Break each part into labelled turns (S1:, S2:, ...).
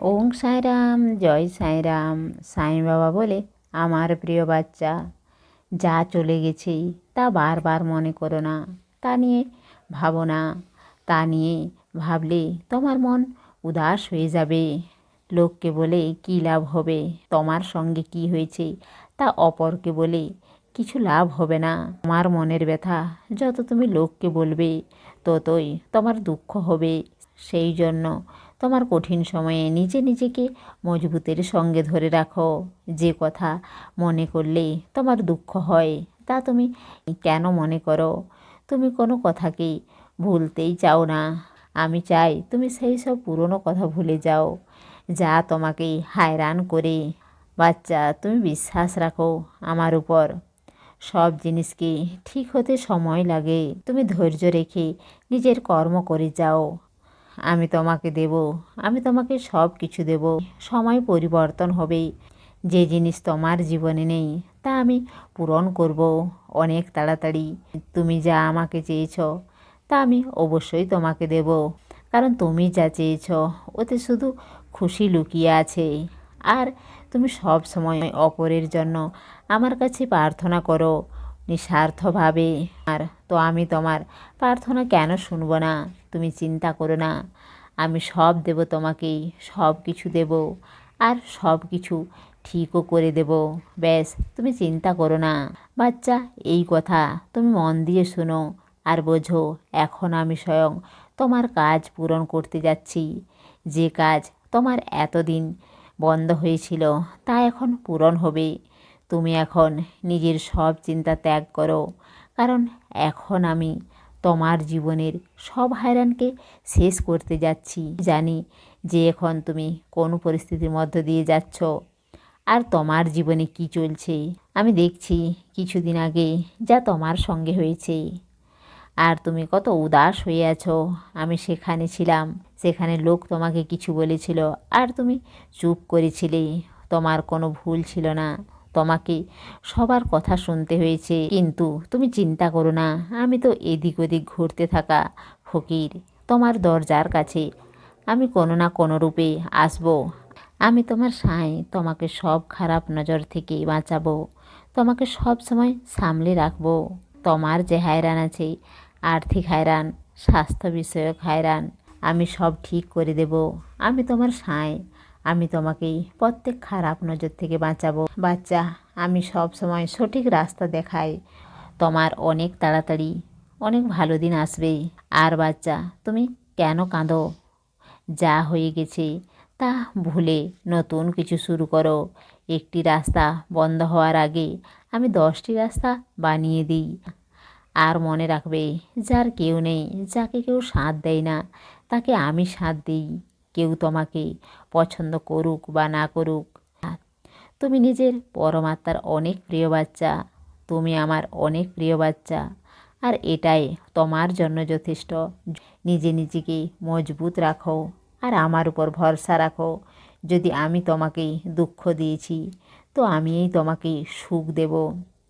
S1: ওং সাঁইরাম, জয় সাঁইরাম সাঁই বাবা বলে আমার প্রিয় বাচ্চা, যা চলে গেছে তা বারবার মনে করো না। তা নিয়ে ভাবো না। তা নিয়ে ভাবলে তোমার মন উদাস হয়ে যাবে। লোককে বলে কী লাভ হবে? তোমার সঙ্গে কি হয়েছে? তা অপরকে বলে কিছু লাভ হবে না। তোমার মনের ব্যথা যত তুমি লোককে বলবে, ততই তোমার দুঃখ হবে। সেই জন্য তোমার কঠিন সময়ে নিজে নিজেকে মজবুতের সঙ্গে ধরে রাখো। যে কথা মনে করলে তোমার দুঃখ হয়, তা তুমি কেন মনে করো? তুমি কোনো কথাকেই ভুলতেই চাও না। আমি চাই তুমি সেই সব পুরনো কথা ভুলে যাও, যা তোমাকে হায়রান করে। বাচ্চা, তুমি বিশ্বাস রাখো আমার উপর। সব জিনিসকে ঠিক হতে সময় লাগে। তুমি ধৈর্য রেখে নিজের কর্ম করে যাও। আমি তোমাকে দেব, আমি তোমাকে সব কিছু দেব। সময় পরিবর্তন হবে যে জিনিস তোমার জীবনে নেই, তা আমি পূরণ করব। অনেক তাড়াতাড়ি তুমি যা আমাকে চেয়েছ, তা আমি অবশ্যই তোমাকে দেব। কারণ তুমি যা চেয়েছ, ওতে শুধু খুশি লুকিয়ে আছে। আর তুমি সব সময় অপরের জন্য আমার কাছে প্রার্থনা করো। নিঃস্বার্থভাবে। আর তো আমি তোমার প্রার্থনা কেন শুনব না? তুমি চিন্তা করো না। আমি সব দেব তোমাকে সব কিছু দেব। আর সব কিছু ঠিকও করে দেব। ব্যাস, তুমি চিন্তা করো না। বাচ্চা, এই কথা তুমি মন দিয়ে শোনো আর বোঝো, এখন আমি স্বয়ং তোমার কাজ পূরণ করতে যাচ্ছি। যে কাজ তোমার এতদিন বন্ধ হয়েছিল, তা এখন পূরণ হবে। তুমি এখন নিজের সব চিন্তা ত্যাগ করো। কারণ এখন আমি তোমার জীবনের সব হায়রানকে শেষ করতে যাচ্ছি। জানি যে এখন তুমি কোন পরিস্থিতির মধ্য দিয়ে যাচ্ছ আর তোমার জীবনে কি চলছে। আমি দেখছি কিছুদিন আগে যা তোমার সঙ্গে হয়েছে। আর তুমি কত উদাস হয়ে আছো। আমি সেখানে ছিলাম, সেখানে লোক তোমাকে কিছু বলেছিল আর তুমি চুপ করেছিলে। তোমার কোনো ভুল ছিল না। তোমাকে। সবার কথা শুনতে হয়েছে। কিন্তু তুমি চিন্তা করো না, আমি তো এদিক ওদিক ঘুরতে থাকা ফকির, তোমার দরজার কাছে। আমি কোনো না কোনো রূপে আসব। আমি তোমার সাঁই তোমাকে সব খারাপ নজর থেকে বাঁচাবো। তোমাকে সব সময় সামলে রাখব। তোমার যে হায়রান আছে, আর্থিক হায়রান, স্বাস্থ্য বিষয়ক হায়রান, আমি সব ঠিক করে দেব। আমি তোমার সাঁই আমি তোমাকে প্রত্যেক খারাপ নজর থেকে বাঁচাবো। বাচ্চা, আমি সব সময় সঠিক রাস্তা দেখাই। তোমার অনেক তাড়াতাড়ি, অনেক ভালো দিন আসবে। আর বাচ্চা, তুমি কেন কাঁদো? যা হয়ে গেছে, তা ভুলে নতুন কিছু শুরু করো। একটি রাস্তা বন্ধ হওয়ার আগে আমি দশটি রাস্তা বানিয়ে দিই। আর মনে রাখবে, যার কেউ নেই, যাকে কেউ সাথ দেয় না, তাকে আমি সাথ দিই। কেউ তোমাকে পছন্দ করুক বা না করুক। তুমি নিজের পরমাত্মার অনেক প্রিয় বাচ্চা, তুমি আমার অনেক প্রিয় বাচ্চা, আর এটাই তোমার জন্য যথেষ্ট। নিজে নিজেকে মজবুত রাখো আর আমার উপর ভরসা রাখো। যদি আমি তোমাকে দুঃখ দিয়েছি, তো আমিই তোমাকে সুখ দেব।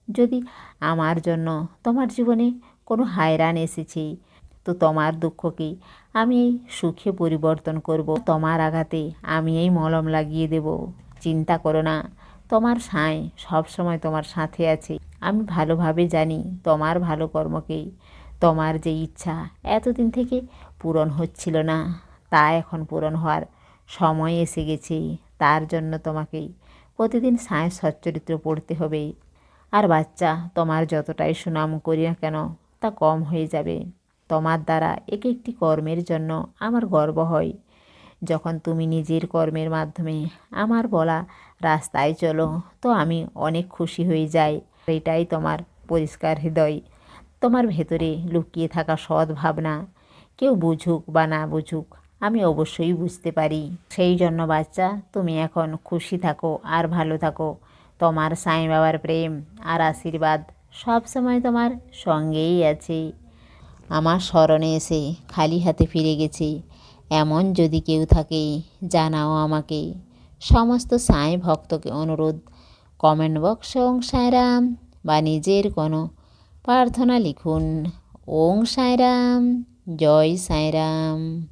S1: যদি আমার জন্য তোমার জীবনে কোনো হায়রান এসেছে তো তোমার দুঃখকে আমি সুখে পরিবর্তন করব। তোমার আঘাতে আমি এই মলম লাগিয়ে দেব। চিন্তা করো না। তোমার সাঁই সবসময় তোমার সাথে আছে। আমি ভালোভাবে জানি তোমার ভালো কর্মকে তোমার যে ইচ্ছা এতদিন থেকে পূরণ হচ্ছিল না, তা এখন পূরণ হওয়ার সময় এসে গেছে। তার জন্য তোমাকে প্রতিদিন সায়েন্স সচ্চরিত্র পড়তে হবে। আর বাচ্চা তোমার যতটাই সুনাম করি না কেন, তা কম হয়ে যাবে। তোমার দ্বারা এক একটি কর্মের জন্য আমার গর্ব হয়। যখন তুমি নিজের কর্মের মাধ্যমে আমার বলা রাস্তায় চলো, তো আমি অনেক খুশি হয়ে যাই। এটাই তোমার পরিষ্কার হৃদয়। তোমার ভেতরে লুকিয়ে থাকা সৎ ভাবনা। কেউ বুঝুক বা না বুঝুক, আমি অবশ্যই বুঝতে পারি। সেই জন্য বাচ্চা, তুমি এখন খুশি থাকো আর ভালো থাকো। তোমার সাই বাবার প্রেম আর আশীর্বাদ সব সময় তোমার সঙ্গেই আছে। আমার স্মরণে এসে খালি হাতে ফিরে গেছে। এমন যদি কেউ থাকে, জানাও আমাকে। সমস্ত সাঁই ভক্তকে অনুরোধ। কমেন্ট বক্স ওং সাঁয়রাম বা নিজের কোনো প্রার্থনা লিখুন। ওং সাঁয়রাম জয় সাঁয়রাম